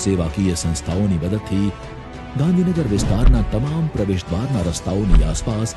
સેવાકીય સંસ્થાઓની મદદથી ગાંધીનગર વિસ્તારના તમામ પ્રવેશદ્વારના રસ્તાઓની આસપાસ